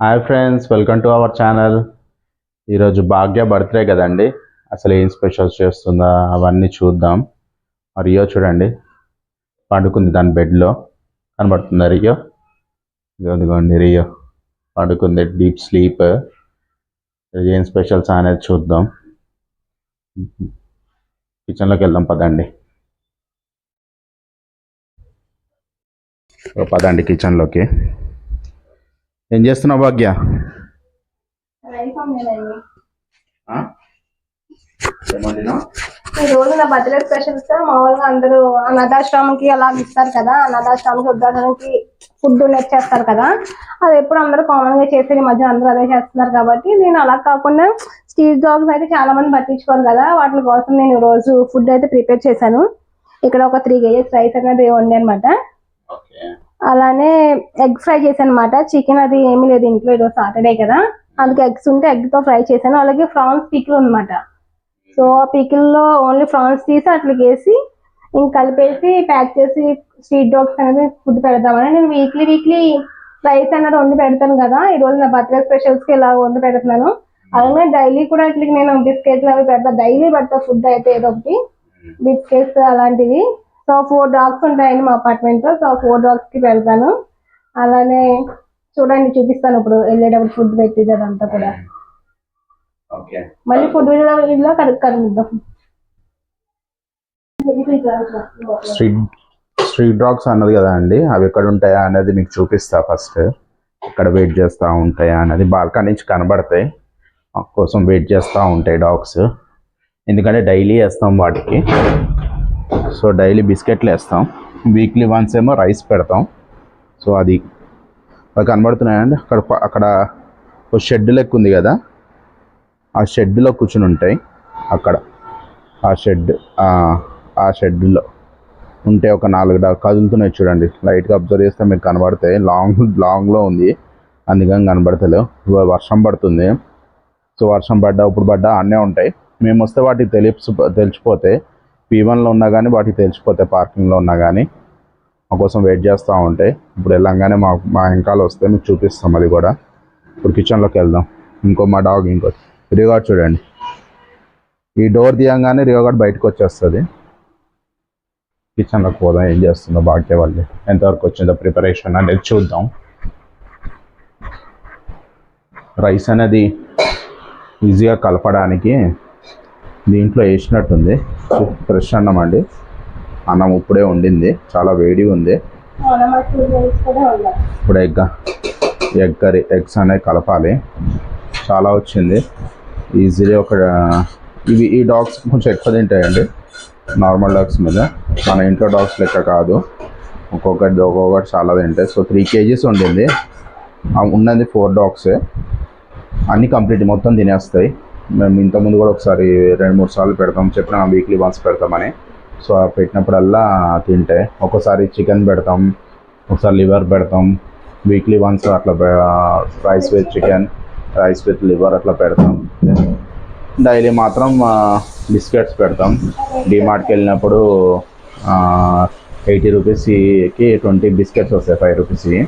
Hi friends welcome to our channel ఈరోజు Bhagya birthday కదండి. అసలు ఏం స్పెషల్స్ చేస్తుందా అవన్నీ చూద్దాం. రియో చూడండి. పండుకుంది దాని బెడ్లో కనబడుతుందా రియో? ఇదిగో ఇదిగోండి రియో. పండుకుంది డీప్ స్లీప్ ఏం స్పెషల్స్ అనేది చూద్దాం. కిచెన్లోకి వెళ్దాం పదండి. ఓ పదండి కిచెన్లోకి ఏం చేస్తున్నావు భాగ్య? ఈ రోజు నా బర్త్డే స్పెషల్స్ మామూలుగా అందరూ అనాథాశ్రమంకి అలా ఇస్తారు కదా అనాథాశ్రమంకి వృద్ధాశ్రమంకి ఫుడ్ డొనేట్ చేస్తారు కదా. అది ఎప్పుడు అందరూ కామన్గా చేసేది ఈ మధ్య అందరూ అదే చేస్తున్నారు కాబట్టి నేను అలా కాకుండా స్ట్రీట్ జాబ్స్ అయితే చాలా మంది పట్టించుకోరు కదా. వాటి కోసం నేను ఈ రోజు ఫుడ్ అయితే ప్రిపేర్ చేశాను. ఇక్కడ ఒక త్రీ కేజెస్ రైస్ అనేది వండి అనమాట అలానే ఎగ్ ఫ్రై చేశాను అనమాట చికెన్ అది ఏమీ లేదు ఇంట్లో ఈరోజు సాటర్డే కదా. అందుకే ఎగ్స్ ఉంటే egg తో ఫ్రై చేశాను. అలాగే ఫ్రాన్స్ పికిల్ అనమాట సో ఆ పికిల్లో ఓన్లీ ఫ్రాన్స్ తీసి అట్లకి వేసి ఇంక కలిపేసి ప్యాక్ చేసి స్ట్రీట్ డాగ్స్ అనేది ఫుడ్ పెడదామని. నేను వీక్లీ వీక్లీ రైస్ అనేది వండి పెడతాను కదా. ఈ రోజు నా బర్త్డే స్పెషల్స్కి ఇలా వండి పెడుతున్నాను. అలాగే డైలీ కూడా ఇట్లకి నేను బిస్కెట్లు అవి పెడతా. డైలీ పెడతా ఫుడ్ అయితే ఏదో ఒకటి. బిస్కెట్స్ అలాంటివి. సో ఫోర్ డాగ్స్ ఉంటాయండి మా అపార్ట్మెంట్లో సో ఫోర్ డాగ్స్కి పెడతాను అలానే చూడండి చూపిస్తాను ఇప్పుడు వెళ్ళేటప్పుడు ఫుడ్ పెట్టేది అదంతా కూడా. ఓకే. మళ్ళీ ఫుడ్ కడుగు కలుగుద్దాం స్ట్రీట్ స్ట్రీట్ డాగ్స్ అన్నది కదా అండి. అవి ఎక్కడ ఉంటాయా అనేది మీకు చూపిస్తా ఫస్ట్. ఎక్కడ వెయిట్ చేస్తూ ఉంటాయా అనేది బాల్కనీ నుంచి కనబడతాయి. మా కోసం వెయిట్ చేస్తూ ఉంటాయి డాగ్స్. ఎందుకంటే డైలీ వేస్తాం వాటికి. సో డైలీ బిస్కెట్లు వేస్తాం. వీక్లీ వన్స్ ఏమో రైస్ పెడతాం. సో అది కనబడుతున్నాయండి అక్కడ అక్కడ ఒక షెడ్ లెక్క ఉంది కదా? ఆ షెడ్లో కూర్చుని ఉంటాయి. అక్కడ ఆ షెడ్ ఆ షెడ్లో ఉంటే ఒక నాలుగు డా కదులుతున్నాయి చూడండి. లైట్గా అబ్జర్వ్ చేస్తే మీకు కనబడతాయి. లాంగ్ లాంగ్లో ఉంది. అందుకని కనబడతలేవు. వర్షం పడుతుంది. సో వర్షం పడ్డా ఇప్పుడు పడ్డా అన్నీ ఉంటాయి. మేము వస్తే వాటికి తెలిసి తెలిసిపోతే పీవన్లో ఉన్నా కానీ వాటికి తెలిసిపోతాయి పార్కింగ్లో ఉన్నా కానీ మా కోసం వెయిట్ చేస్తూ ఉంటాయి ఇప్పుడు వెళ్ళంగానే మా మా వెనకాల వస్తే మీకు చూపిస్తాం అది కూడా. ఇప్పుడు కిచెన్లోకి వెళ్దాం. ఇంకో మా డాగ్ ఇంకో రియోగాడ్ చూడండి. ఈ డోర్ తీయంగానే రియోగాడ్ బయటకు వచ్చేస్తుంది. కిచెన్లోకి పోదాం ఏం చేస్తుందో భాగ్య వాళ్ళు. ఎంతవరకు వచ్చిందో ప్రిపరేషన్ అనేది చూద్దాం. రైస్ అనేది ఈజీగా కలపడానికి దీంట్లో వేసినట్టుంది. ఫ్రెష్ అన్నం అండి. అన్నం ఇప్పుడే వండింది. చాలా వేడి ఉంది. ఇప్పుడు ఎగ్ ఎగ్ కర్రీ ఎగ్స్ అనేవి కలపాలి. చాలా వచ్చింది. ఈజీలీ ఒక ఇవి ఈ డాగ్స్ కొంచెం ఎక్కువ తింటాయండి. నార్మల్ డాగ్స్ మీద. మన ఇంట్లో డాగ్స్ లెక్క కాదు. ఒక్కొక్కటి ఒక్కొక్కటి చాలా తింటాయి. సో త్రీ కేజీస్ ఉండింది ఉన్నది ఫోర్ డాగ్సే. అన్నీ కంప్లీట్ మొత్తం తినేస్తాయి. మేము ఇంతకుముందు కూడా ఒకసారి రెండు మూడు సార్లు పెడతాం చెప్పిన వీక్లీ వన్స్ పెడతామని. సో పెట్టినప్పుడల్లా తింటే. ఒకసారి చికెన్ పెడతాం ఒకసారి లివర్ పెడతాం. వీక్లీ వన్స్ అట్లా rice with chicken rice with liver అట్లా పెడతాం. డైలీ మాత్రం బిస్కెట్స్ పెడతాం. డిమార్ట్కి వెళ్ళినప్పుడు ఎయిటీ రూపీస్కి ట్వంటీ బిస్కెట్స్ వస్తాయి ఫైవ్ రూపీస్కి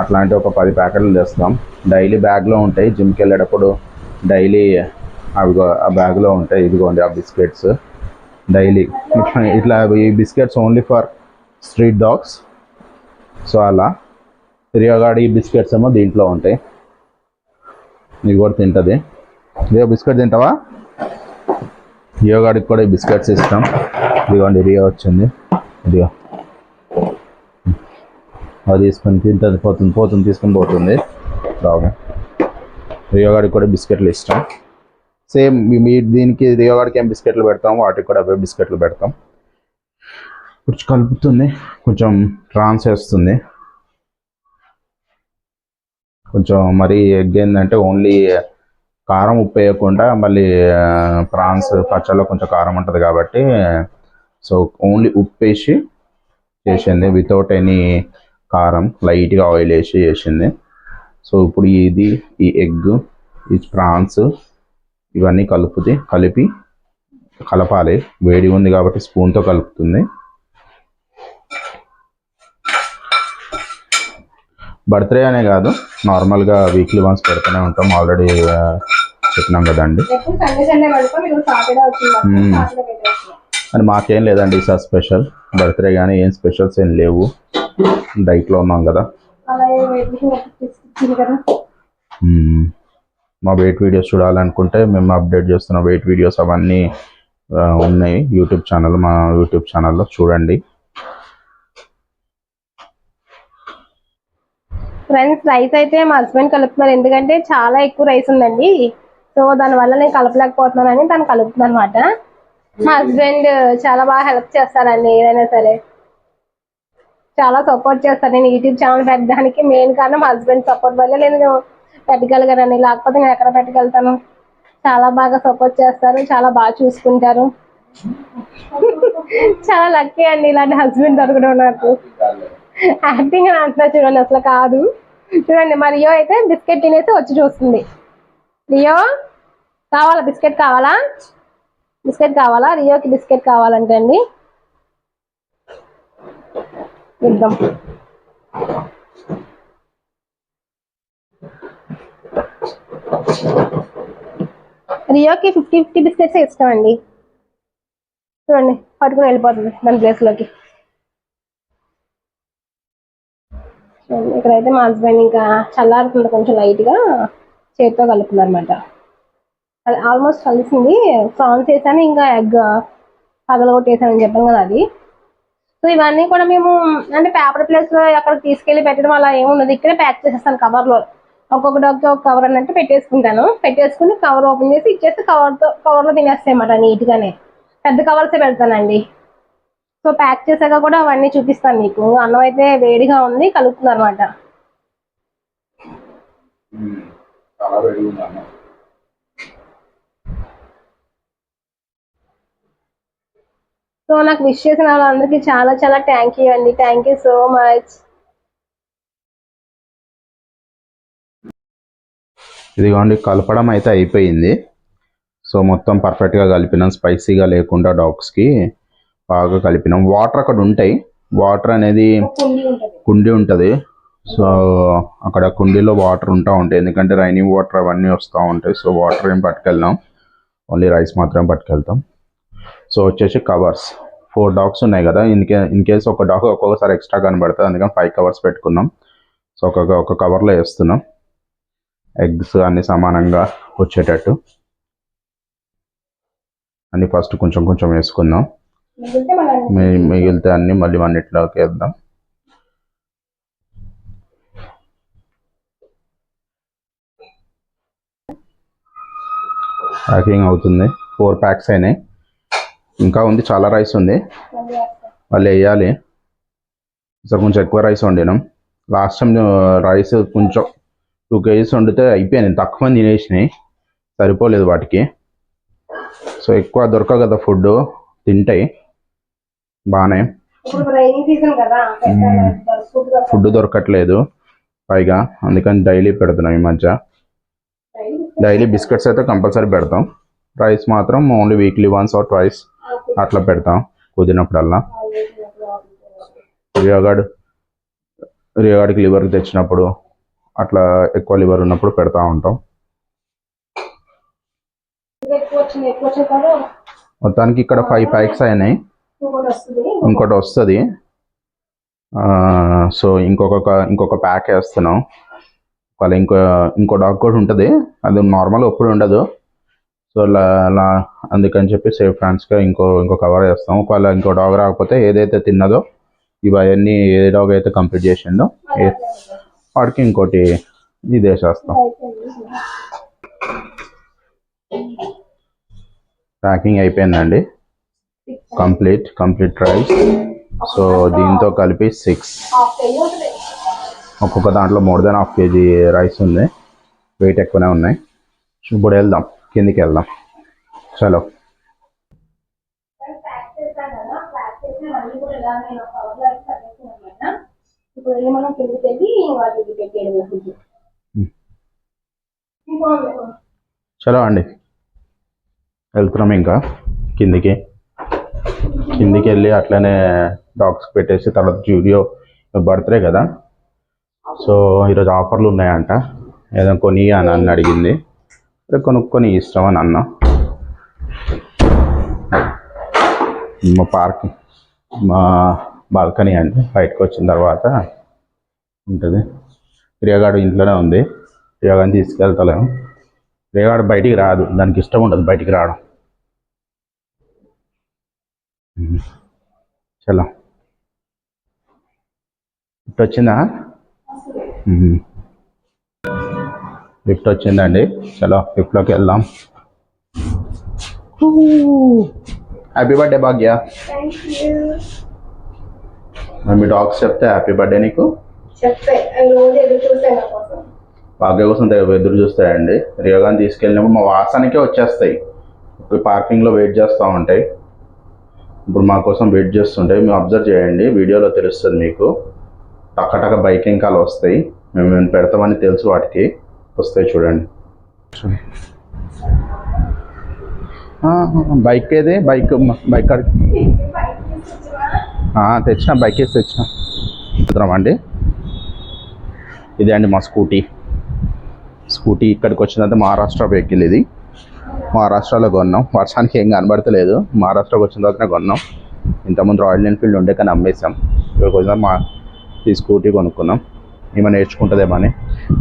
అట్లాంటి ఒక పది ప్యాకెట్లు తెస్తాం. డైలీ బ్యాగ్లో ఉంటాయి. జిమ్కి వెళ్ళేటప్పుడు డైలీ అవి ఆ బ్యాగ్లో ఉంటాయి. ఇదిగోండి ఆ బిస్కెట్స్. డైలీ. ఇట్లా ఇట్లా ఈ biscuits only for street dogs. So అలా. రియోగాడి బిస్కెట్స్ ఏమో దీంట్లో ఉంటాయి. ఇది కూడా తింటుంది. రియో బిస్కెట్ తింటావా? రియోగాడికి కూడా ఈ బిస్కెట్స్ ఇస్తాం. ఇదిగోండి రియో వచ్చింది. ఇదిగో. అది తీసుకొని తింటుంది పోతుంది పోతుంది తీసుకొని పోతుంది. రావు. రియోగాడికి కూడా బిస్కెట్లు ఇష్టం సేమ్ మీ దీనికి దిగవాడికి ఏం బిస్కెట్లు పెడతాం వాటికి కూడా అవే బిస్కెట్లు పెడతాం. కొంచెం కలుపుతుంది కొంచెం ట్రాన్స్ వేస్తుంది. కొంచెం మరి ఎగ్ ఏంటంటే ఓన్లీ కారం ఉప్పు వేయకుండా మళ్ళీ ప్రాన్స్ పచ్చళ్ళలో కొంచెం కారం ఉంటుంది కాబట్టి సో ఓన్లీ ఉప్పు వేసి చేసింది వితౌట్ ఎనీ కారం లైట్గా ఆయిల్ వేసి చేసింది. సో ఇప్పుడు ఇది ఈ ఎగ్ ఈ ప్రాన్స్ ఇవన్నీ కలుపుతే కలిపి కలపాలి. వేడి ఉంది కాబట్టి స్పూన్తో కలుపుతుంది. బర్త్డే అనే కాదు నార్మల్గా వీక్లీ వన్స్ పెడుతూనే ఉంటాం. ఆల్రెడీ చెప్పినాం కదండి. అని మాకేం లేదండి ఈసారి స్పెషల్ బర్త్డే కానీ ఏం స్పెషల్స్ ఏం లేవు. డైట్లో ఉన్నాం కదా. మా వెయిట్ వీడియోస్ చూడాలనుకుంటే మేము అప్డేట్ చేస్తున్న వెయిట్ వీడియోస్ అవన్నీ ఉన్నాయి. యూట్యూబ్ ఛానల్ మా యూట్యూబ్ ఛానల్లో చూడండి. ఫ్రెండ్స్ రైస్ అయితే మా హస్బెండ్ కలుపుతున్నారు. ఎందుకంటే చాలా ఎక్కువ రైస్ ఉందండి. సో దానివల్ల నేను కలపలేకపోతున్నానని తను కలుపుతున్నాను అనమాట మా హస్బెండ్ చాలా బాగా హెల్ప్ చేస్తారండి ఏదైనా సరే. చాలా సపోర్ట్ చేస్తారు. నేను యూట్యూబ్ ఛానల్ పెట్టడానికి మెయిన్ కారణం మా హస్బెండ్ సపోర్ట్ వల్ల నేను పెట్టగలిగానండి లేకపోతే నేను ఎక్కడ పెట్టగలుగుతాను చాలా బాగా సపోర్ట్ చేస్తారు చాలా బాగా చూసుకుంటారు. చాలా లక్కీ అండి ఇలాంటి హస్బెండ్ దొరకడం నాకు. యాక్టింగ్ అని అంటున్నా చూడండి అసలు కాదు. చూడండి మరి రియో అయితే బిస్కెట్ తినేసి వచ్చి చూస్తుంది. రియో కావాలా బిస్కెట్ కావాలా? బిస్కెట్ కావాలా? రియోకి బిస్కెట్ కావాలంటే అండి. ఇద్దాం. రియోకి ఫిఫ్టీ ఫిఫ్టీ బిస్కెట్స్ ఇష్టం అండి చూడండి పట్టుకుని వెళ్ళిపోతుంది దాని ప్లేస్లోకి చూడండి, ఇక్కడైతే మా హస్బెండ్ ఇంకా చల్లారుతుంది కొంచెం లైట్గా చేతితో కలుపుతున్నారు అది ఆల్మోస్ట్ కలిసింది. ఫ్రాన్స్ వేసాను ఇంకా ఎగ్ పగలగొట్టేసానని చెప్పాను కదా అది. సో ఇవన్నీ కూడా మేము అంటే పేపర్ ప్లేస్లో అక్కడ తీసుకెళ్ళి పెట్టడం అలా ఏమున్నది ఇక్కడే ప్యాక్ చేసేస్తాను కవర్లో ఒక్కొక్క డాక్కి ఒక కవర్ అన్నట్టు పెట్టేసుకుంటాను. పెట్టేసుకుని కవర్ ఓపెన్ చేసి ఇచ్చేసి కవర్తో కవర్లో తినేస్తాయి అన్నమాట నీట్ గానే పెద్ద కవర్స్ పెడతానండి. సో ప్యాక్ చేశాక కూడా అవన్నీ చూపిస్తాను మీకు. అన్నం అయితే వేడిగా ఉంది కలుపుతున్నారు అనమాట. సో నాకు విష్ చేసిన వాళ్ళందరికీ చాలా చాలా థ్యాంక్ యూ అండి. థ్యాంక్ యూ సో మచ్ ఇదిగోండి కలపడం అయితే అయిపోయింది. సో మొత్తం పర్ఫెక్ట్గా కలిపినాం. స్పైసీగా లేకుండా డాగ్స్కి బాగా కలిపినాం. వాటర్ అక్కడ ఉంటాయి. వాటర్ అనేది కుండి ఉంటుంది. కుండీ ఉంటుంది సో అక్కడ కుండీలో వాటర్ ఉంటా ఉంటాయి. ఎందుకంటే రైనింగ్ వాటర్ అవన్నీ వస్తూ ఉంటాయి. సో వాటర్ ఏం పట్టుకెళ్ళాం ఓన్లీ రైస్ మాత్రం పట్టుకెళ్తాం. సో వచ్చేసి కవర్స్. ఫోర్ డాగ్స్ ఉన్నాయి కదా. ఇన్కే ఇన్ కేస్ ఒక డాగ్ ఒక్కొక్కసారి ఎక్స్ట్రా కనబడుతుంది. అందుకని ఫైవ్ కవర్స్ పెట్టుకున్నాం. సో ఒక ఒక కవర్లో వేస్తున్నాం. ఎగ్స్ అన్ని సమానంగా వచ్చేటట్టు. అన్ని ఫస్ట్ కొంచెం కొంచెం వేసుకుందాం. మిగిలితే మళ్ళీ మి- మిగిలితే అన్ని మళ్ళీ అన్నిటిలోకి వేద్దాం. ప్యాకింగ్ అవుతుంది. ఫోర్ ప్యాక్స్ అయినాయి. ఇంకా ఉంది చాలా రైస్ ఉంది. మళ్ళీ వేయాలి. ఈసారి కొంచెం ఎక్కువ రైస్ వండినాం. లాస్ట్ టైం రైస్ కొంచెం టూ కేజీస్ వండితే అయిపోయాయి. తక్కువ మంది తినేసినాయి. సరిపోలేదు వాటికి. సో ఎక్కువ దొరకదు కదా ఫుడ్ తింటాయి. బాగానే. ఫుడ్ దొరకట్లేదు. పైగా అందుకని డైలీ పెడుతున్నాం ఈ మధ్య. డైలీ బిస్కెట్స్ అయితే కంపల్సరీ పెడతాం. రైస్ మాత్రం only weekly once or twice అట్లా పెడతాం. కుదిరినప్పుడల్లా. రియోగాడ్ రియోగాడికి లివర్ తెచ్చినప్పుడు అట్లా ఎక్కువ లివర్ ఉన్నప్పుడు పెడతా ఉంటాం. మొత్తానికి ఇక్కడ ఫైవ్ ప్యాక్స్ అయినాయి. ఇంకోటి వస్తుంది. సో ఇంకొక ఇంకొక ప్యాక్ వేస్తున్నాం. ఒకవేళ ఇంకో ఇంకో డాగ్ కూడా ఉంటుంది. అది నార్మల్ ఎప్పుడు ఉండదు. సో అలా అలా అందుకని చెప్పి సేఫ్ హ్యాండ్స్గా ఇంకో ఇంకో కవర్ చేస్తాం ఒకవేళ ఇంకో డాగ్ రాకపోతే ఏదైతే తిన్నదో ఇవన్నీ ఏ డాగ్ అయితే కంప్లీట్ చేసిండో వాడికి ఇంకోటి ఇది వేసేస్తాం ప్యాకింగ్ అయిపోయిందండి. Complete complete rice. సో దీంతో కలిపి సిక్స్. ఒక్కొక్క దాంట్లో more than half kg rice ఉంది. వెయిట్ ఎక్కువనే ఉన్నాయి. ఇప్పుడు వెళ్దాం. కిందికి వెళ్దాం. చలో ప్యాక్ చేస్తాను కదా ప్యాక్ చేసి మళ్ళీ కూడా ఇలా నేను కవర్లో అయితే కట్టేస్తాను అనమాట ఇప్పుడు వెళ్ళి మనం కిందికి వెళ్ళి వాటికి పెట్టేయడం ఫుడ్ చలో అండి. వెళ్తున్నాం ఇంకా కిందికి. కిందికి వెళ్ళి అట్లనే డాగ్స్ పెట్టేసి తర్వాత జూడియో బర్త్డే కదా. సో ఈరోజు ఆఫర్లు ఉన్నాయంట. ఏదో కొని అని అన్న అడిగింది. కొనుక్కొని ఇష్టం అని అన్నా. మా పార్క్ మా బాల్కనీ అండి. బయటకు వచ్చిన తర్వాత ఉంటుంది. ప్రియగాడు ఇంట్లోనే ఉంది. ప్రియగాని తీసుకెళ్తలేము. ప్రియగాడు బయటికి రాదు. దానికి ఇష్టం ఉండదు బయటికి రావడం. చలో. లిఫ్ట్ వచ్చిందా. లిఫ్ట్ వచ్చిందండి. చలో లిఫ్ట్లోకి వెళ్దాం. Happy birthday Bhagya. మీ డాగ్స్ చెప్తే హ్యాపీ బర్త్డే నీకు. భాగ్య కోసం ఎదురు చూస్తాయండి. రియోగాని తీసుకెళ్ళినప్పుడు మా వాసనకే వచ్చేస్తాయి. ఇప్పుడు పార్కింగ్లో వెయిట్ చేస్తూ ఉంటాయి. ఇప్పుడు మా కోసం వెయిట్ చేస్తుంటాయి. మేము అబ్జర్వ్ చేయండి. వీడియోలో తెలుస్తుంది మీకు. టక్క బైక్ ఇంకాలు వస్తాయి. మేము మేము పెడతామని తెలుసు వాటికి. వస్తాయి చూడండి. బైక్ ఏది? బైక్ బైక్ తెచ్చిన బైక్ వేసి తెచ్చిన. అండి ఇదే అండి మా స్కూటీ. స్కూటీ ఇక్కడికి వచ్చినంత మహారాష్ట్ర వెహికల్ ఇది. మహారాష్ట్రలో కొన్నాం. వర్షానికి ఏం కనబడతలేదు. మహారాష్ట్రకి వచ్చిన తర్వాతనే కొన్నాం. ఇంతకుముందు రాయల్ ఎన్ఫీల్డ్ ఉండే కానీ అమ్మేసాం ఇక్కడికి వచ్చిన మా ఈ స్కూటీ కొనుక్కున్నాం. ఏమైనా నేర్చుకుంటుందేమో అని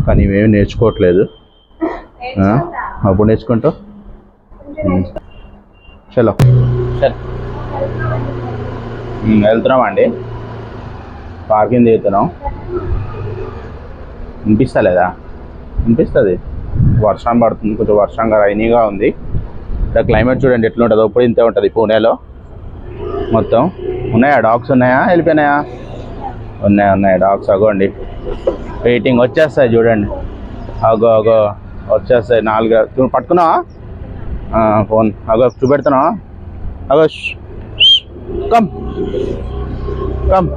కానీ ఇవేమి నేర్చుకోవట్లేదు? అప్పుడు నేర్చుకుంటావు. చలో. వెళ్తున్నాం అండి పార్కింగ్ దిగుతున్నాం. వినిపిస్తలేదా? వినిపిస్తుంది. వర్షం పడుతుంది కొంచెం వర్షంగా రైనీగా ఉంది. ఇక్కడ క్లైమేట్ చూడండి ఎట్లుంటుందో. ఇప్పుడు ఇంతే ఉంటుంది పూణేలో. మొత్తం. ఉన్నాయా? డాగ్స్ ఉన్నాయా? వెళ్ళిపోయినాయా? ఉన్నాయి ఉన్నాయి. డాగ్స్ అగోండి. వెయిటింగ్ వచ్చేస్తాయి చూడండి. అగో అగో. వచ్చేస్తాయి నాలుగు. పట్టుకున్నావా? ఫోన్. అగో చూపెడుతున్నావా? అగో కమ్. కమ్.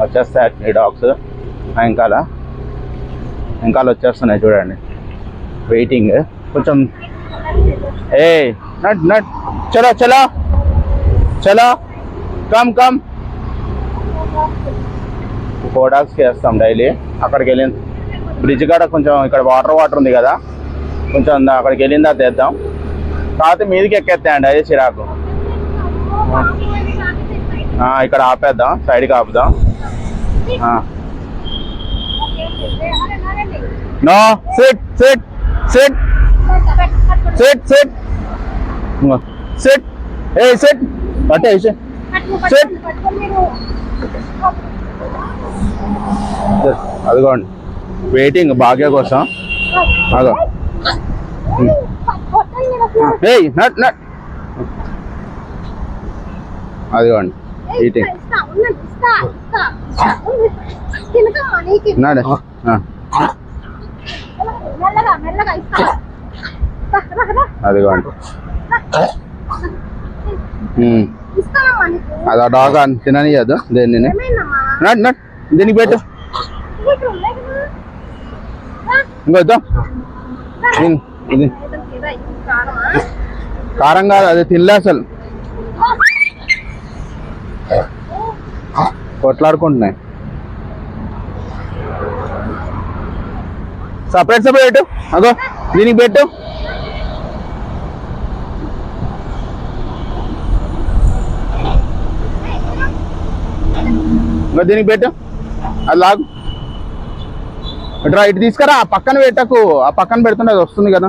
వచ్చేస్తాయి ఈ డాగ్స్. వెనకాల వెనకాల వచ్చేస్తున్నాయి చూడండి. వెయిటింగ్ కొంచెం ఏ నట్ నట్ చలో చలో. చలో. Come come. ఫోర్ డాగ్స్కి వేస్తాం డైలీ. అక్కడికి వెళ్ళిన బ్రిడ్జ్ కాడ కొంచెం ఇక్కడ వాటర్ వాటర్ ఉంది కదా. కొంచెం అక్కడికి వెళ్ళిందా తెద్దాం తర్వాత మీదకి ఎక్కేస్తాయండి అదే చిరాకు. ఇక్కడ ఆపేద్దాం సైడ్కి ఆపుదాం. No sit sit sit sit sit sit ఏ సిట్ అంటే సిట్ అదిగోండి. వెయిటింగ్ భాగ్య కోసం. అదో. ఏయ్ నట్ నట్. అదిగోండి. ఈటింగ్ నాడే ఆ, మెల్లగా మెల్లగా ఇస్తా అదిగోండి ఉమ్, ఇస్తానమ్మా నీకు అది ఆ డాగ్ అని తిననియదు దేన్ని ఏమైందమ్మా నట్ నట్ దీనికి పెట్టు ఇక్కడ ఉన్నాయి కదా ఇంకో ఇద్దాం. దీన్ని- ఇది కారం కాదు అది తినలే అసలు కొట్లాడుకుంటున్నాయి. సపరేట్ సపరేట్ అగో దీనికి పెట్టు. ఇంకా దీనికి పెట్టు. అది లాగు. ఇట్రా ఇటు తీసుకురా ఆ పక్కన పెట్టకు. ఆ పక్కన పెడుతుంటే అది వస్తుంది కదా.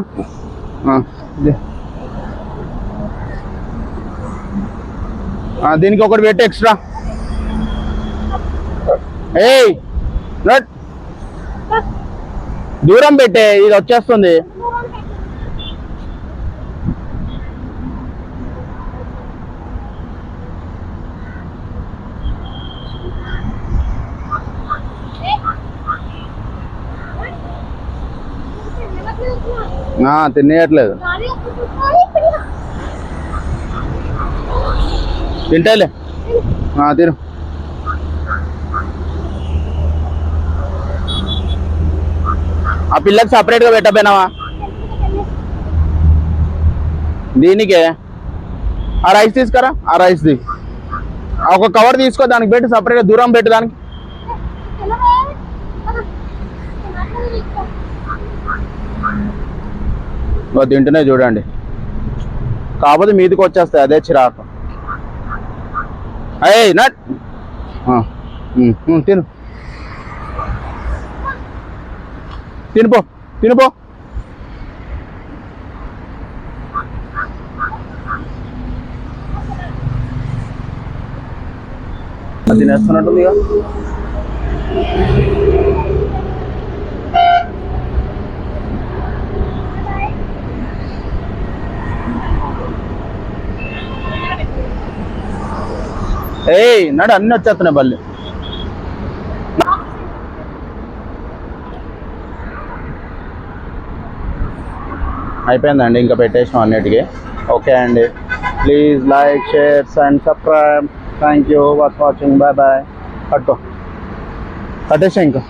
దీనికి ఒకటి పెట్టు ఎక్స్ట్రా ఏయ్ నట్. దూరం పెట్టే ఇది వచ్చేస్తుంది. తినేయట్లేదు. తింటలే. ఆ, తిను. ఆ పిల్లకి సపరేట్గా పెట్టపోయినావా దీనికే? ఆ రైస్ తీసుకురా ఆ రైస్ తీ ఒక కవర్ తీసుకో దానికి పెట్టి సపరేట్గా దూరం పెట్టు దానికి. ఇగో తింటూనే చూడండి. కాకపోతే మీదికి వచ్చేస్తాయి అదే చిరాకు. అయ్యే నట్. తిను. తినిపో తినిపో. అది ఏయ్ నడు అన్నీ వచ్చేస్తున్నాయి బల్లి. అయిపోయిందండి ఇంకా పెట్టేసినాం అన్నిటికీ. ఓకే అండి. Please like shares and subscribe thank you watch watching bye bye కట్టుకో కట్టేసా ఇంకా.